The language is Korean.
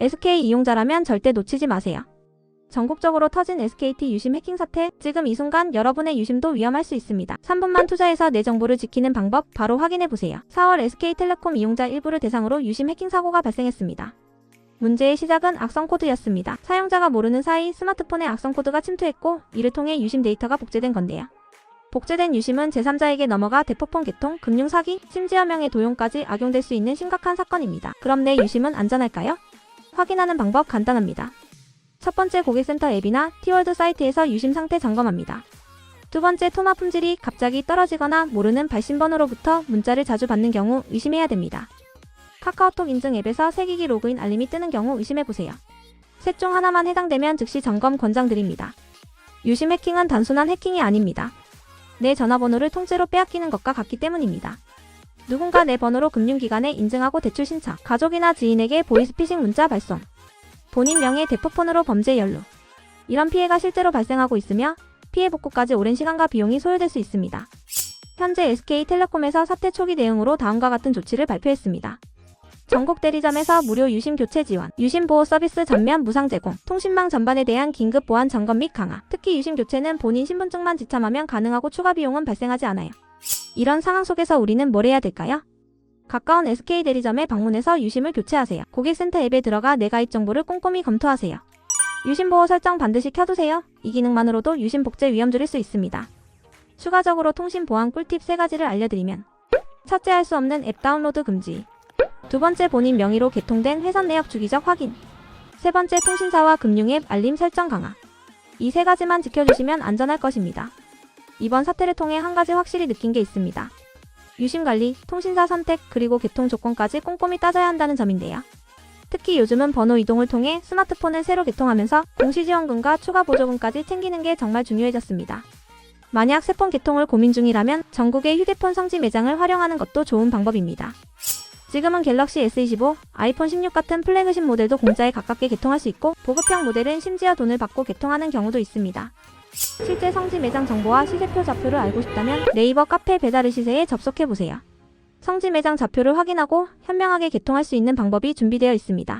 SK 이용자라면 절대 놓치지 마세요. 전국적으로 터진 SKT 유심 해킹 사태, 지금 이 순간 여러분의 유심도 위험할 수 있습니다. 3분만 투자해서 내 정보를 지키는 방법 바로 확인해 보세요. 4월 SK텔레콤 이용자 일부를 대상으로 유심 해킹 사고가 발생했습니다. 문제의 시작은 악성 코드였습니다. 사용자가 모르는 사이 스마트폰에 악성 코드가 침투했고 이를 통해 유심 데이터가 복제된 건데요. 복제된 유심은 제3자에게 넘어가 대포폰 개통, 금융 사기, 심지어 명예 도용까지 악용될 수 있는 심각한 사건입니다. 그럼 내 유심은 안전할까요? 확인하는 방법 간단합니다. 첫 번째 고객센터 앱이나 티월드 사이트에서 유심 상태 점검합니다. 두 번째 토마 품질이 갑자기 떨어지거나 모르는 발신번호로부터 문자를 자주 받는 경우 의심해야 됩니다. 카카오톡 인증 앱에서 새기기 로그인 알림이 뜨는 경우 의심해보세요. 셋 중 하나만 해당되면 즉시 점검 권장드립니다. 유심 해킹은 단순한 해킹이 아닙니다. 내 전화번호를 통째로 빼앗기는 것과 같기 때문입니다. 누군가 내 번호로 금융기관에 인증하고 대출 신청, 가족이나 지인에게 보이스피싱 문자 발송, 본인 명의 대포폰으로 범죄 연루. 이런 피해가 실제로 발생하고 있으며 피해 복구까지 오랜 시간과 비용이 소요될 수 있습니다. 현재 SK텔레콤에서 사태 초기 대응으로 다음과 같은 조치를 발표했습니다. 전국 대리점에서 무료 유심 교체 지원, 유심 보호 서비스 전면 무상 제공, 통신망 전반에 대한 긴급 보안 점검 및 강화. 특히 유심 교체는 본인 신분증만 지참하면 가능하고 추가 비용은 발생하지 않아요. 이런 상황 속에서 우리는 뭘 해야 될까요? 가까운 SK 대리점에 방문해서 유심을 교체하세요. 고객센터 앱에 들어가 내 가입 정보를 꼼꼼히 검토하세요. 유심 보호 설정 반드시 켜두세요. 이 기능만으로도 유심 복제 위험 줄일 수 있습니다. 추가적으로 통신 보안 꿀팁 3가지를 알려드리면 첫째 할 수 없는 앱 다운로드 금지 두 번째 본인 명의로 개통된 회선 내역 주기적 확인 세 번째 통신사와 금융 앱 알림 설정 강화 이 세 가지만 지켜주시면 안전할 것입니다. 이번 사태를 통해 한 가지 확실히 느낀 게 있습니다. 유심 관리, 통신사 선택, 그리고 개통 조건까지 꼼꼼히 따져야 한다는 점인데요. 특히 요즘은 번호 이동을 통해 스마트폰을 새로 개통하면서 공시지원금과 추가 보조금까지 챙기는 게 정말 중요해졌습니다. 만약 새 폰 개통을 고민 중이라면 전국의 휴대폰 성지 매장을 활용하는 것도 좋은 방법입니다. 지금은 갤럭시 S25, 아이폰 16 같은 플래그십 모델도 공짜에 가깝게 개통할 수 있고 보급형 모델은 심지어 돈을 받고 개통하는 경우도 있습니다. 실제 성지 매장 정보와 시세표 좌표를 알고 싶다면 네이버 카페 배달의 시세에 접속해보세요. 성지 매장 좌표를 확인하고 현명하게 개통할 수 있는 방법이 준비되어 있습니다.